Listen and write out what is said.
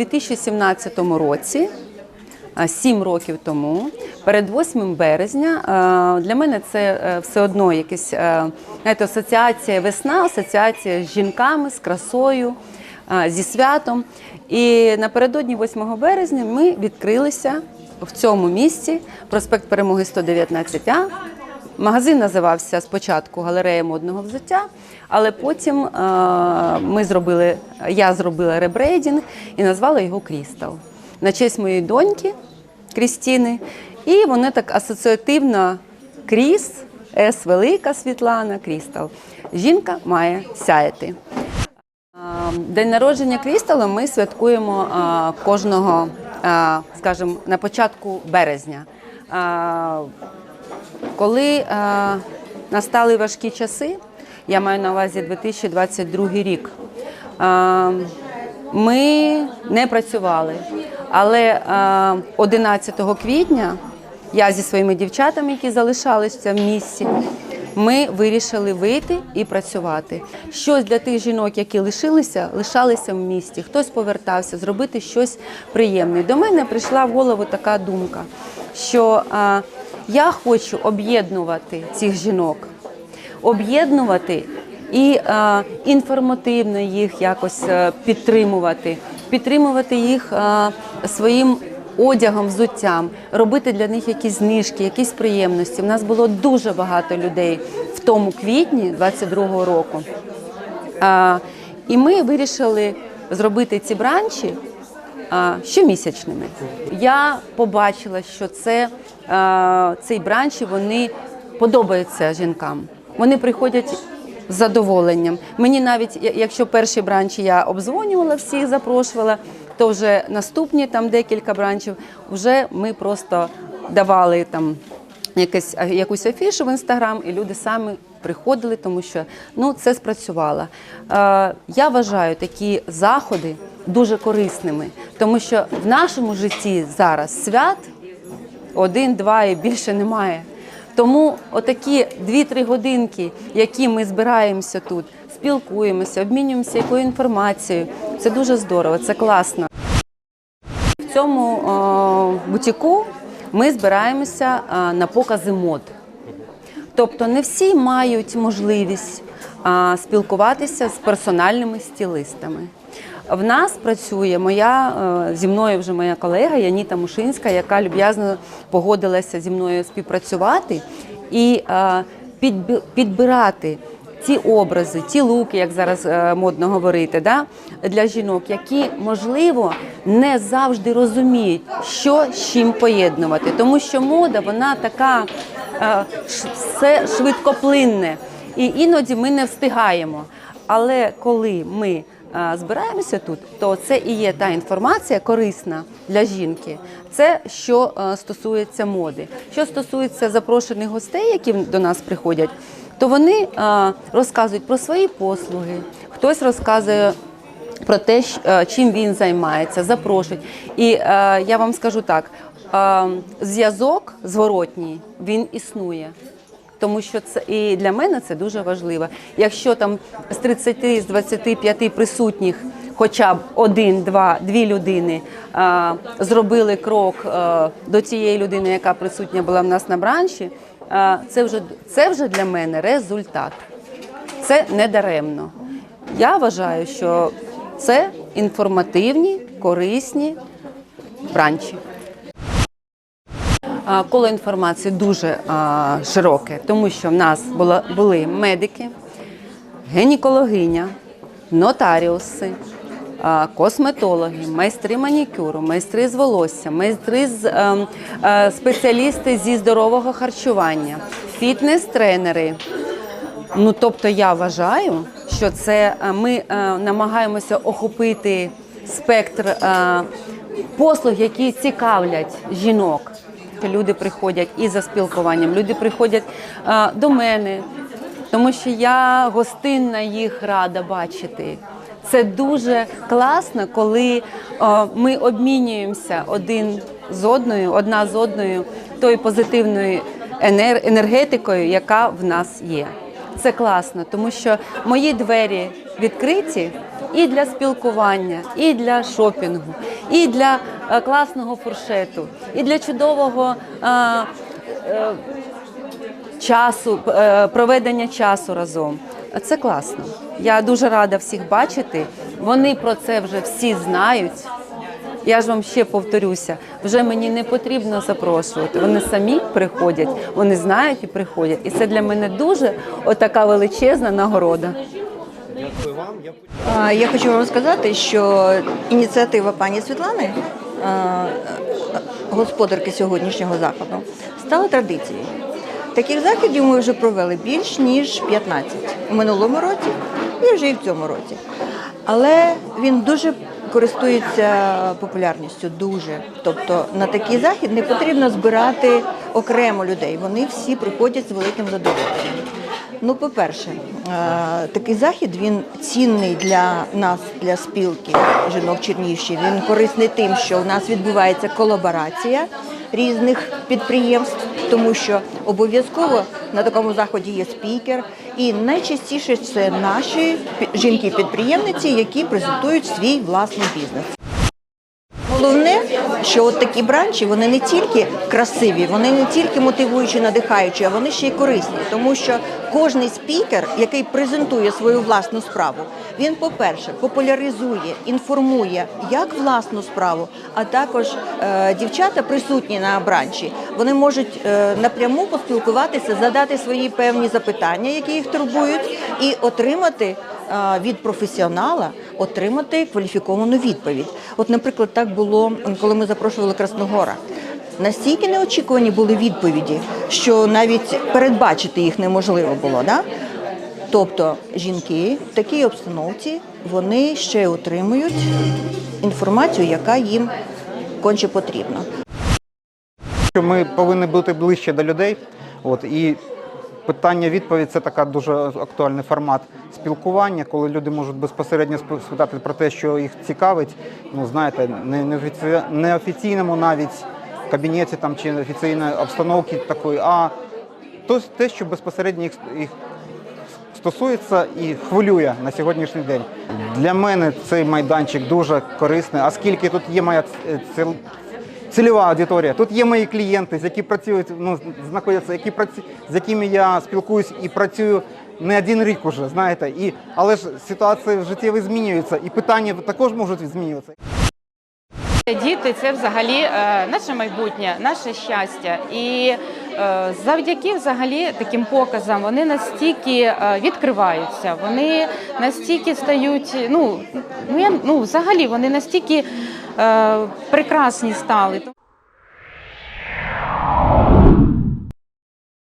2017 році, а, сім років тому, перед 8 березня, для мене це е, все одно якась е, знаєте, асоціація весна, асоціація з жінками, з красою, зі святом. І напередодні 8 березня ми відкрилися в цьому місці, проспект Перемоги 119А. Магазин називався спочатку галерея модного взуття, але потім е, ми зробили, я зробила ребрейдинг і назвала його Крістал на честь моєї доньки Крістіни. І воно так асоціативно Кріс, С велика Світлана, Крістал. Жінка має сяяти. День народження Крістала ми святкуємо кожного, а, скажімо, на початку березня. Коли а, настали важкі часи, я маю на увазі 2022 рік, а, ми не працювали. Але а, 11 квітня я зі своїми дівчатами, які залишалися в місті, ми вирішили вийти і працювати. Щось для тих жінок, які лишилися, лишалися в місті. Хтось повертався, зробити щось приємне. До мене прийшла в голову така думка, що я хочу об'єднувати цих жінок, об'єднувати і е, інформативно їх якось е, підтримувати, підтримувати їх е, своїм одягом, взуттям, робити для них якісь знижки, якісь приємності. У нас було дуже багато людей в тому квітні 22-го року. А, і ми вирішили зробити ці бранчі щомісячними. Я побачила, що це, а, ці бранчі вони подобаються жінкам. Вони приходять з задоволенням. Мені навіть, якщо перші бранчі я обдзвонювала всіх, запрошувала, то вже наступні там декілька бранчів, вже ми просто давали там якесь, якусь афішу в інстаграм, і люди самі приходили, тому що ну, це спрацювало. Е, я вважаю такі заходи дуже корисними, тому що в нашому житті зараз свят один, два і більше немає. Тому отакі 2-3 годинки, які ми збираємося тут, спілкуємося, обмінюємося якою інформацією. Це дуже здорово, це класно. В цьому е, бутіку ми збираємося е, на покази мод. Тобто не всі мають можливість а, спілкуватися з персональними стилистами. В нас працює моя е, зі мною вже моя колега Яніта Мушинська, яка люб'язно погодилася зі мною співпрацювати і е, підбирати ті образи, ті луки, як зараз е, модно говорити, да, для жінок, які можливо не завжди розуміють, що з чим поєднувати, тому що мода вона така все швидкоплинне, і іноді ми не встигаємо. Але коли ми збираємося тут, то це і є та інформація корисна для жінки. Це що е, стосується моди. Що стосується запрошених гостей, які до нас приходять, то вони е, розказують про свої послуги, хтось розказує про те, е, чим він займається, запрошують. І е, я вам скажу так: е, зв'язок зворотній він існує. Тому що це і для мене це дуже важливо. Якщо там з 30, з 25 присутніх, хоча б один, два, дві людини а, зробили крок а, до цієї людини, яка присутня була в нас на бранші, а, це вже це вже для мене результат. Це не даремно. Я вважаю, що це інформативні, корисні бранчі. Коло інформації дуже широке, тому що в нас були медики, гінекологиня, нотаріуси, косметологи, майстри манікюру, майстри з волосся, майстри з ем, е, спеціалісти зі здорового харчування, фітнес-тренери. Ну, тобто я вважаю, що це е, ми е, намагаємося охопити спектр послуг, які цікавлять жінок. Люди приходять і за спілкуванням, люди приходять е, до мене, тому що я гостинна їх рада бачити. Це дуже класно, коли е, ми обмінюємося один з одною, одна з одною тою позитивною енергетикою, яка в нас є. Це класно, тому що мої двері відкриті і для спілкування, і для шопінгу, і для е, класного фуршету, і для чудового. е, е, часу, е, проведення часу разом. Це класно. Я дуже рада всіх бачити. Вони про це вже всі знають. Я ж вам ще повторюся, вже мені не потрібно запрошувати. Вони самі приходять, вони знають і приходять. І це для мене дуже отака величезна нагорода. А, Я хочу вам сказати, що ініціатива пані Світлани, господарки сьогоднішнього заходу, стала традицією. Таких заходів ми вже провели більш ніж 15 у минулому році і вже і в цьому році. Але він дуже користується популярністю, дуже. Тобто на такий захід не потрібно збирати окремо людей. Вони всі приходять з великим задоволенням. Ну, по-перше, е, такий захід він цінний для нас, для спілки жінок Чернігівщини. Він корисний тим, що у нас відбувається колаборація різних підприємств, тому що обов'язково на такому заході є спікер, і найчастіше це наші жінки-підприємниці, які презентують свій власний бізнес. Головне, що от такі бранчі вони не тільки красиві, вони не тільки мотивуючі, надихаючі, а вони ще й корисні, тому що кожний спікер, який презентує свою власну справу, він, по-перше, популяризує, інформує як власну справу, а також е, дівчата присутні на бранчі. Вони можуть е, напряму поспілкуватися, задати свої певні запитання, які їх турбують, і отримати е, від професіонала отримати кваліфіковану відповідь. От, наприклад, так було, коли ми запрошували Красногора. Настільки неочікувані були відповіді, що навіть передбачити їх неможливо було. Да? Тобто жінки в такій обстановці вони ще отримують інформацію, яка їм конче потрібна. що ми повинні бути ближче до людей. От і питання-відповідь це така дуже актуальний формат спілкування, коли люди можуть безпосередньо сп- спитати про те, що їх цікавить. Ну знаєте, не неофіці- неофіційному навіть кабінеті там чи офіційної обстановки такої, а то те, що безпосередньо їх, їх стосується і хвилює на сьогоднішній день. Для мене цей майданчик дуже корисний, оскільки тут є моя ціл- цільова аудиторія. Тут є мої клієнти, з які працюють, ну знаходяться, які праці... з якими я спілкуюсь і працюю не один рік уже, знаєте. І але ж ситуації в життєві змінюються, і питання також можуть змінюватися. Діти це взагалі е, наше майбутнє, наше щастя. І е, завдяки взагалі таким показам вони настільки е, відкриваються, вони настільки стають. Ну ну ну взагалі вони настільки прекрасні стали.